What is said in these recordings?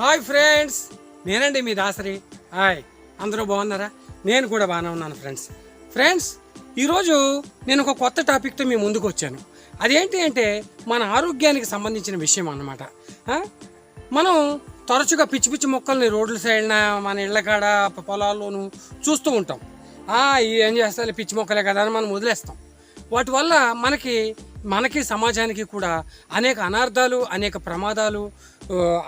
Hi friends. నేనండి మీ Dasari. Hi. అందరూ బాగున్నారా? నేను కూడా బాగానే ఉన్నాను ఫ్రెండ్స్. ఫ్రెండ్స్ ఈరోజు నేను ఒక కొత్త టాపిక్తో మీ ముందుకు వచ్చాను. అదేంటి అంటే మన ఆరోగ్యానికి సంబంధించిన విషయం అన్నమాట. మనం తరచుగా పిచ్చి పిచ్చి మొక్కల్ని రోడ్ల సైడ్న మన ఇళ్ళ కాడ పొలాల్లోనూ చూస్తూ ఉంటాం. ఏం చేస్తారు పిచ్చి మొక్కలే కదా అని మనం వదిలేస్తాం. వాటి వల్ల మనకి మనకి సమాజానికి కూడా అనేక అనార్థాలు అనేక ప్రమాదాలు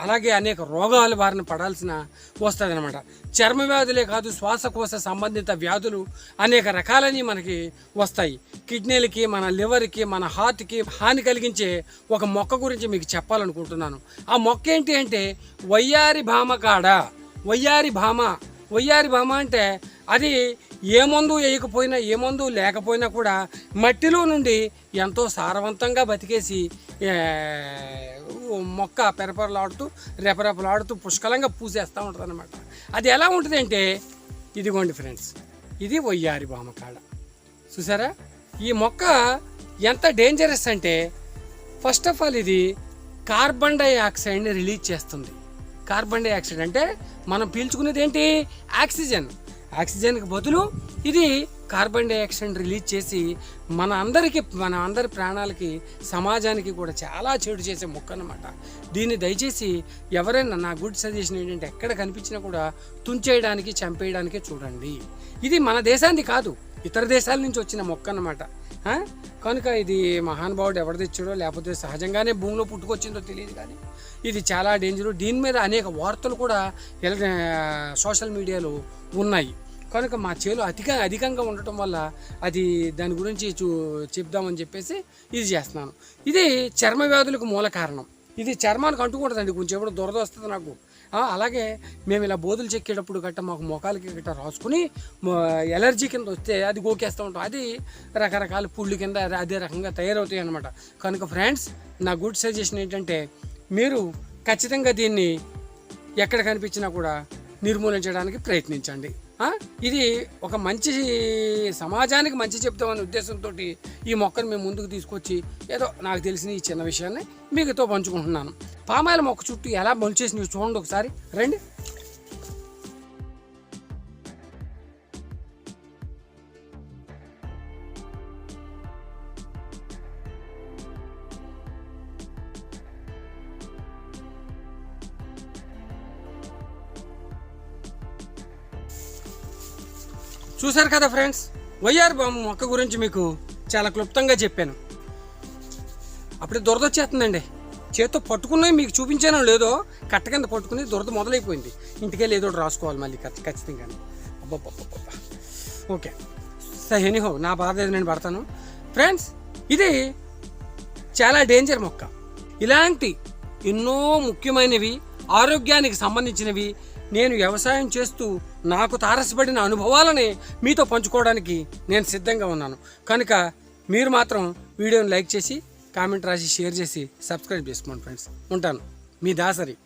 అలాగే అనేక రోగాలు బారిన పడాల్సిన వస్తుంది అనమాట చర్మ వ్యాధులే కాదు శ్వాసకోశ సంబంధిత వ్యాధులు అనేక రకాలని మనకి వస్తాయి. కిడ్నీలకి మన లివర్కి మన హార్ట్కి హాని కలిగించే ఒక మొక్క గురించి మీకు చెప్పాలనుకుంటున్నాను. ఆ మొక్క ఏంటి అంటే వయ్యారి భామ కాడ. వయ్యారి భామ. వయ్యారి భామ అంటే అది ఏ మందు వేయకపోయినా ఏ మందు లేకపోయినా కూడా మట్టిలో నుండి ఎంతో సారవంతంగా బతికేసి మొక్క పెరపరలాడుతూ రెపరెపలాడుతూ పుష్కలంగా పూసేస్తూ ఉంటుంది అనమాట అది ఎలా ఉంటుందంటే ఇదిగోండి ఫ్రెండ్స్ ఇది వయ్యారి బామ కాడ. చూసారా? ఈ మొక్క ఎంత డేంజరస్ అంటే ఫస్ట్ ఆఫ్ ఆల్ ఇది కార్బన్ డైఆక్సైడ్ని రిలీజ్ చేస్తుంది. కార్బన్ డైఆక్సైడ్ అంటే మనం పీల్చుకునేది ఏంటి? ఆక్సిజన్. ఆక్సిజన్కి బదులు ఇది కార్బన్ డైఆక్సైడ్ రిలీజ్ చేసి మన అందరికీ మన అందరి ప్రాణాలకి సమాజానికి కూడా చాలా చెడు చేసే మొక్క అన్నమాట. దీన్ని దయచేసి ఎవరైనా నా గుడ్ సజెషన్ ఏంటంటే ఎక్కడ కనిపించినా కూడా తుంచేయడానికి చంపేయడానికి చూడండి. ఇది మన దేశానికి కాదు ఇతర దేశాల నుంచి వచ్చిన మొక్క అన్నమాట. కనుక ఇది మహానుభావుడు ఎవరు తెచ్చాడో లేకపోతే సహజంగానే భూమిలో పుట్టుకొచ్చిందో తెలియదు కానీ ఇది చాలా డేంజరు దీని మీద అనేక వార్తలు కూడా సోషల్ మీడియాలో ఉన్నాయి. కనుక మా చేలు అధిక అధికంగా ఉండటం వల్ల అది దాని గురించి చూ చెప్దామని చెప్పేసి ఇది చేస్తున్నాను. ఇది చర్మ వ్యాధులకు మూల కారణం. ఇది చర్మానికి అంటుకుంటుందండి కొంచెం ఎప్పుడు దురద వస్తుంది నాకు. అలాగే మేము ఇలా బోధులు చెక్కేటప్పుడు గట్ట మాకు మొఖాలకి గట్ట రాసుకుని ఎలర్జీ కింద వస్తే అది గోకేస్తూ ఉంటాం. అది రకరకాల పుళ్ళు కింద అదే రకంగా తయారవుతాయి అన్నమాట. కనుక ఫ్రెండ్స్ నా గుడ్ సజెషన్ ఏంటంటే మీరు ఖచ్చితంగా దీన్ని ఎక్కడ కనిపించినా కూడా నిర్మూలించడానికి ప్రయత్నించండి. ఇది ఒక మంచి సమాజానికి మంచి చెప్తామనే ఉద్దేశంతో ఈ మొక్కను మేము ముందుకు తీసుకొచ్చి ఏదో నాకు తెలిసిన ఈ చిన్న విషయాన్ని మీకుతో పంచుకుంటున్నాను. పామాయిల మొక్క చుట్టూ ఎలా మొలిచేసి మీరు చూడండి ఒకసారి. రండి. చూశారు కదా ఫ్రెండ్స్? వైఆర్ బాంబు మొక్క గురించి మీకు చాలా క్లుప్తంగా చెప్పాను. అప్పుడే దురద వచ్చేస్తుందండి. చేత్తో పట్టుకున్నవి మీకు చూపించానో లేదో కట్ట కింద పట్టుకుని దురద మొదలైపోయింది. ఇంటికెళ్ళి ఏదో రాసుకోవాలి మళ్ళీ ఖచ్చి- ఖచ్చితంగా అబ్బబ్బబ్బబ్బ ఓకే. సరే ఎనీహో నా బాధ ఏదో నేను పడతాను. ఫ్రెండ్స్ ఇది చాలా డేంజర్ మొక్క. ఇలాంటి ఎన్నో ముఖ్యమైనవి ఆరోగ్యానికి సంబంధించినవి నేను వ్యవసాయం చేస్తూ నాకు తారసపడిన అనుభవాలని మీతో పంచుకోవడానికి నేను సిద్ధంగా ఉన్నాను. కనుక మీరు మాత్రం వీడియోని లైక్ చేసి కామెంట్ రాసి షేర్ చేసి సబ్స్క్రైబ్ చేసుకోండి ఫ్రెండ్స్. ఉంటాను. మీ దాసరి.